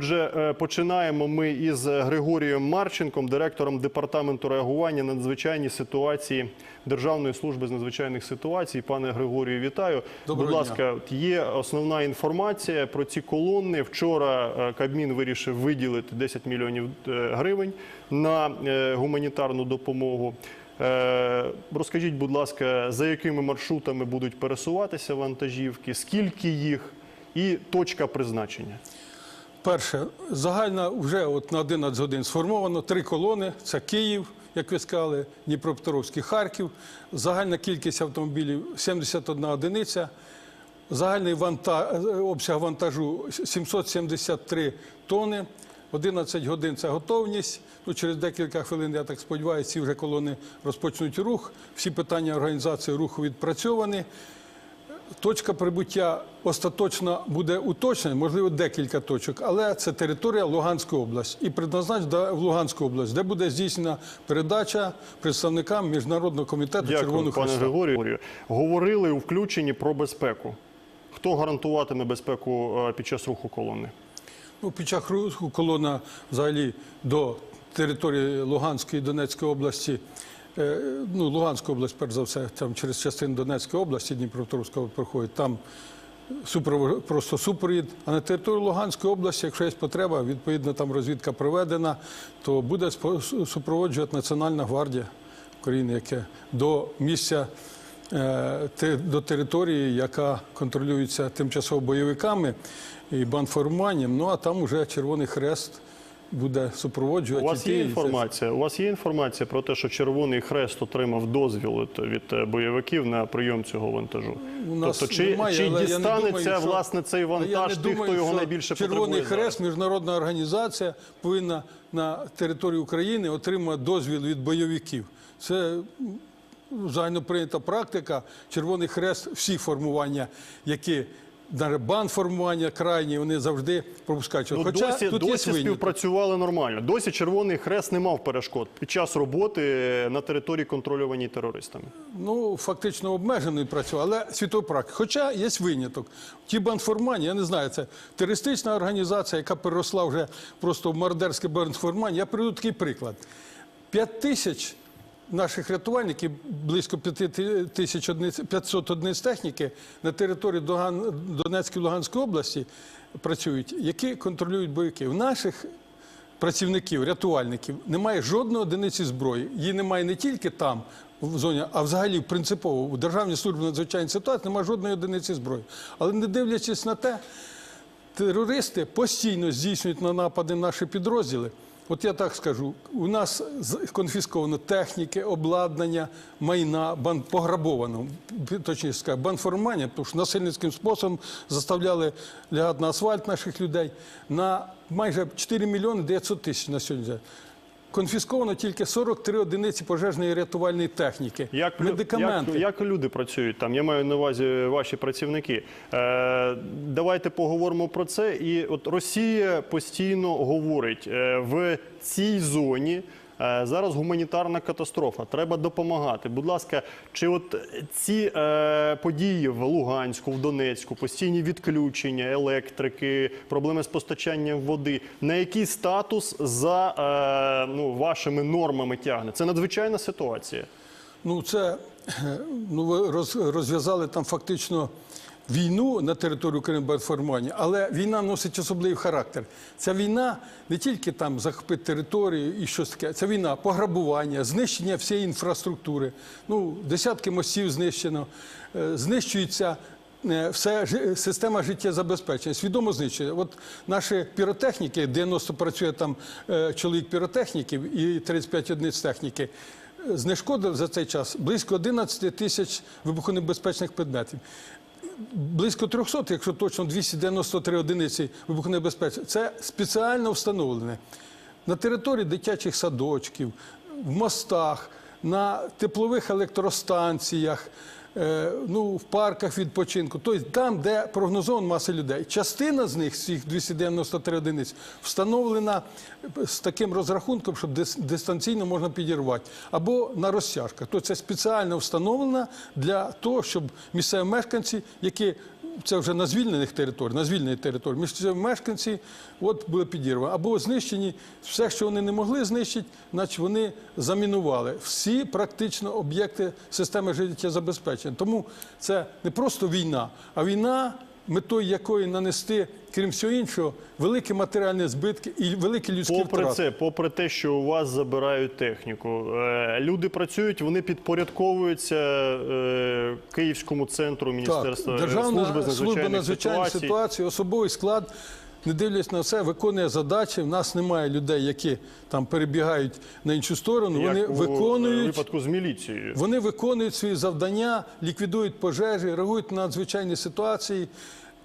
Отже, е, починаємо ми із Григорієм Марченком, директором департаменту реагування на надзвичайні ситуації Державної служби з надзвичайних ситуацій. Пане Григорію, вітаю. Доброго Будь ласка, от є основна інформація про ці колони. Вчора е, Кабмін вирішив виділити 10 мільйонів е, гривень на гуманітарну допомогу. Розкажіть, будь ласка, за якими маршрутами будуть пересуватися вантажівки, скільки їх і точка призначення? Перше, загальна вже от на 11 годин сформовано три колони. Це Київ, як ви сказали, Дніпропетровський, Харків. Загальна кількість автомобілів 71 одиниця. Загальний ванта... обсяг вантажу 773 тони. 11 годин це готовність. Ну, через декілька хвилин, я так сподіваюся, ці вже колони розпочнуть рух. Всі питання організації руху відпрацьовані. Точка прибуття остаточно буде уточнена, можливо, декілька точок, але це територія Луганської області і предназначена в Луганську область, де буде здійснена передача представникам Міжнародного комітету Дякую, Червоного пане Христа. Григорію. Говорили у включенні про безпеку. Хто гарантуватиме безпеку е, під час руху колони? Ну, під час руху колона взагалі до території Луганської і Донецької області. Е, Ну, Луганська область, перш за все, там через частину Донецької області, Дніпропетровського проходить, там супровод, просто супровід. А на території Луганської області, якщо є потреба, відповідно там розвідка проведена, то буде супроводжувати Національна гвардія України, яке до місця е, до території, яка контролюється тимчасово бойовиками і бандформуванням. Ну а там уже Червоний Хрест буде супроводжувати. У вас є інформація? У вас є інформація про те, що Червоний Хрест отримав дозвіл від- бойовиків на прийом цього вантажу? У нас тобто, чи, немає, чи дістанеться думаю, що- власне цей вантаж тих, думаю, хто його найбільше Червоний потребує? Хрест, міжнародна організація, повинна на території України отримати дозвіл від бойовиків. Це м, загальноприйнята практика. Червоний Хрест, всі формування, які навіть бандформування крайні, вони завжди пропускають. Ну, Хоча досі тут досі є співпрацювали нормально. Досі Червоний Хрест не мав перешкод під час роботи на території контрольованій терористами. Ну, фактично обмежений працював, але світова практика. Хоча є виняток. Ті бандформання, я не знаю, це терористична організація, яка переросла вже просто в мардерське бандформання. Я приведу такий приклад. П'ять тисяч наших рятувальників, близько 5 тисяч одиниць, 500 одиниць техніки на території Донецької Луганської області працюють, які контролюють бойовики. В наших працівників, рятувальників немає жодної одиниці зброї. Її немає не тільки там, в зоні, а взагалі принципово у Державній службі надзвичайних ситуацій немає жодної одиниці зброї. Але не дивлячись на те, терористи постійно здійснюють на напади наші підрозділи. От я так скажу: у нас конфісковано техніки, обладнання, майна, бан пограбовано, точніше сказати, банформання, тому що насильницьким способом заставляли лягати на асфальт наших людей на майже 4 мільйони 900 тисяч на сьогодні. Конфісковано тільки 43 одиниці пожежної рятувальної техніки, Як, медикаменти. Як, як люди працюють там? Я маю на увазі ваші працівники. Е, давайте поговоримо про це. І от Росія постійно говорить е, в цій зоні. Е, Зараз гуманітарна катастрофа, треба допомагати. Будь ласка, чи от ці е, події в Луганську, в Донецьку, постійні відключення електрики, проблеми з постачанням води, на який статус за е, ну, вашими нормами тягне? Це надзвичайна ситуація. Ну, це ну, ви роз- розв'язали там фактично війну на без формування, але війна носить особливий характер. Ця війна не тільки там захопити територію і щось таке, це війна пограбування, знищення всієї інфраструктури. Ну, десятки мостів знищено, е, знищується. е, Все система життєзабезпечення свідомо знищує. От наші піротехніки, 90 працює там е, чоловік піротехніків і 35 одиниць техніки знешкодив за цей час близько 11 тисяч вибухонебезпечних предметів. Близько 300, якщо точно 293 одиниці вибухонебезпечних. Це спеціально встановлене на території дитячих садочків, в мостах, на теплових електростанціях, ну, в парках відпочинку, тобто там, де прогнозована маса людей. Частина з них, з цих 293 одиниць, встановлена з таким розрахунком, щоб дис- дистанційно можна підірвати, або на розтяжках. Тобто це спеціально встановлено для того, щоб місцеві мешканці, які це вже на звільнених територіях, на звільнених територіях. між мешканці от були підірвані. Або знищені все, що вони не могли знищити, значить вони замінували всі практично об'єкти системи життєзабезпечення. Тому це не просто війна, а війна, метою якої нанести, крім всього іншого, великі матеріальні збитки і великі людські Попри втрати. це, попри те, що у вас забирають техніку, е, люди працюють, вони підпорядковуються е, Київському центру Міністерства Так, Державна служби надзвичайних ситуацій. ситуацій, особовий склад, не дивлячись на все, виконує задачі. В нас немає людей, які там перебігають на іншу сторону. Як Вони у виконують. випадку з міліцією. Вони виконують свої завдання, ліквідують пожежі, реагують на надзвичайні ситуації.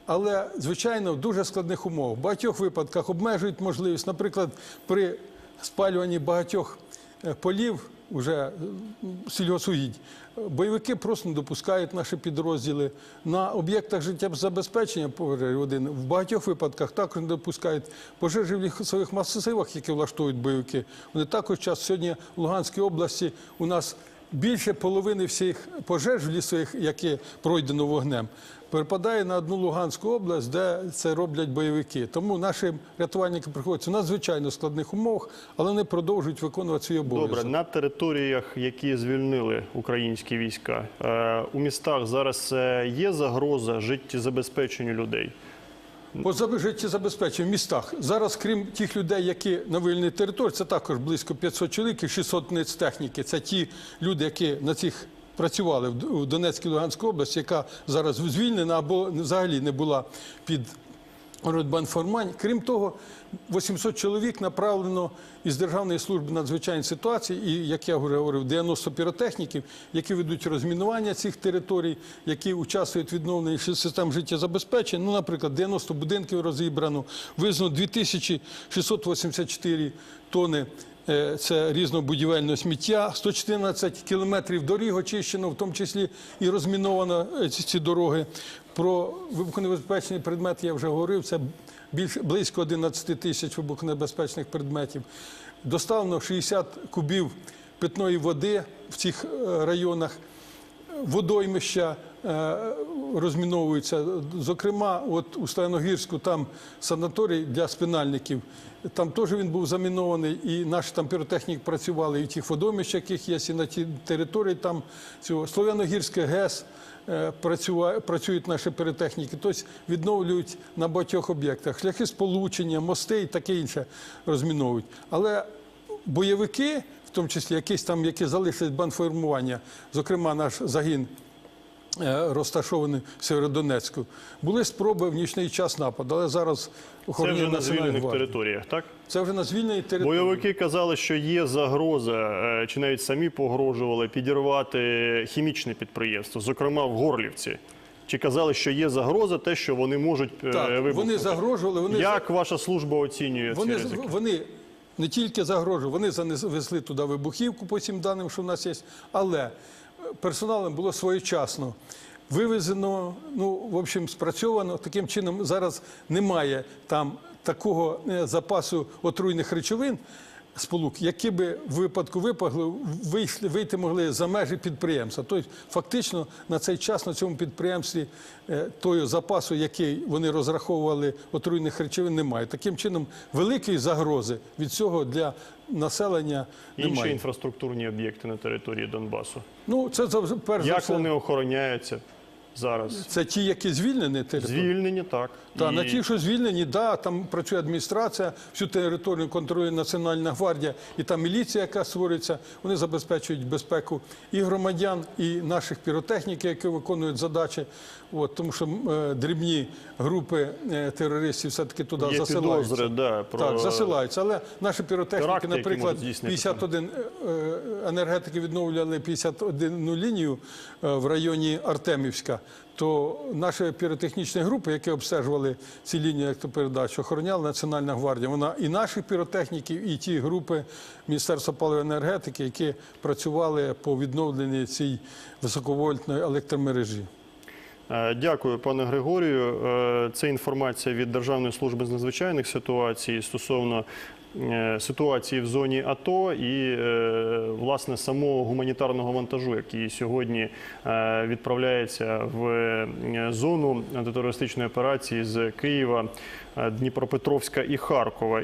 Але, звичайно, в дуже складних умовах. В багатьох випадках обмежують можливість, наприклад, при спалюванні багатьох е, полів, уже е, сільгосугідь, бойовики просто не допускають наші підрозділи. На об'єктах життєзабезпечення пожежі один в багатьох випадках також не допускають пожежі в лісових масивах, які влаштовують бойовики. Вони також час сьогодні в Луганській області у нас більше половини всіх пожеж в лісових, які пройдено вогнем, припадає на одну Луганську область, де це роблять бойовики. Тому наші рятувальники приходяться в надзвичайно складних умовах, але вони продовжують виконувати свій обов'язок. Добре, на територіях, які звільнили українські війська, е, у містах зараз е, є загроза життєзабезпеченню людей. По заб- життєзабезпеченню в містах. Зараз, крім тих людей, які на вільній території, це також близько 500 чоловік і 600 одиниць техніки. Це ті люди, які на цих працювали в Донецькій Луганській області, яка зараз звільнена або взагалі не була під Родбанформань. Крім того, 800 чоловік направлено із Державної служби надзвичайних ситуацій, і, як я вже говорив, 90 піротехніків, які ведуть розмінування цих територій, які участвують в відновленні систем життєзабезпечення. Ну, наприклад, 90 будинків розібрано, визнано 2684 тони це різного будівельного сміття, 114 кілометрів доріг очищено, в тому числі і розміновано е, ці дороги. Про вибухонебезпечні предмети я вже говорив. Це більше близько 11 тисяч вибухонебезпечних предметів. Доставлено 60 кубів питної води в цих е, районах водоймища е, розміновуються. Зокрема, от у Стояногірську там санаторій для спинальників. Там теж він був замінований, і наші там піротехніки працювали і в тих водоймищах, яких є, і на тій території там цього Слов'яногірське ГЕС. е, Працюють наші піротехніки, тобто відновлюють на багатьох об'єктах шляхи сполучення, мости і таке інше розміновують. Але бойовики, в тому числі якісь там, які залишились бандформування, зокрема наш загін. Е, Розташований в Сєвєродонецьку. Були спроби в нічний час нападу, але зараз Це охорони вже на звільнених гвардії. територіях, так? Це вже на звільненій території. Бойовики казали, що є загроза, е, чи навіть самі погрожували підірвати хімічне підприємство, зокрема в Горлівці. Чи казали, що є загроза, те, що вони можуть е, Так, вибухнути? вони загрожували, вони Як ваша служба оцінює Вони, ці ризики? вони не тільки загрожували, вони занесли туди вибухівку по цим даним, що в нас є, але персоналом було своєчасно. Вивезено, ну, в общем, спрацьовано. Таким чином, зараз немає там такого е, запасу отруйних речовин, сполук, які би в випадку випаглу вийшли, вийти могли за межі підприємства. Тобто, фактично, на цей час на цьому підприємстві е, того запасу, який вони розраховували отруйних речовин, немає. Таким чином, великої загрози від цього для населення Інші інфраструктурні об'єкти на території Донбасу. Ну, це перш за Як все. вони охороняються зараз? Це ті, які звільнені території. Звільнені, так. Так, І на ті, що звільнені, да, там працює адміністрація, всю територію контролює Національна гвардія і там міліція, яка створюється, вони забезпечують безпеку і громадян, і наших піротехніків, які виконують задачі. От, тому що е, дрібні групи е, терористів все-таки туди Є засилаються. підозри, да, про- Так, засилаються. Але наші піротехніки, Теракти, наприклад, можуть здійснити 51 е, енергетики відновлювали 51 лінію е, в районі Артемівська, то наші піротехнічні групи, які обстежували ці лінії електропередач, охороняла Національна гвардія. Вона і наших піротехніків, і ті групи Міністерства паливо енергетики, які працювали по відновленні цієї високовольтної електромережі. Е, Дякую, пане Григорію. Е, Це інформація від Державної служби з надзвичайних ситуацій стосовно е, ситуації в зоні АТО і власне самого гуманітарного вантажу, який сьогодні відправляється в зону антитерористичної операції з Києва, Дніпропетровська і Харкова.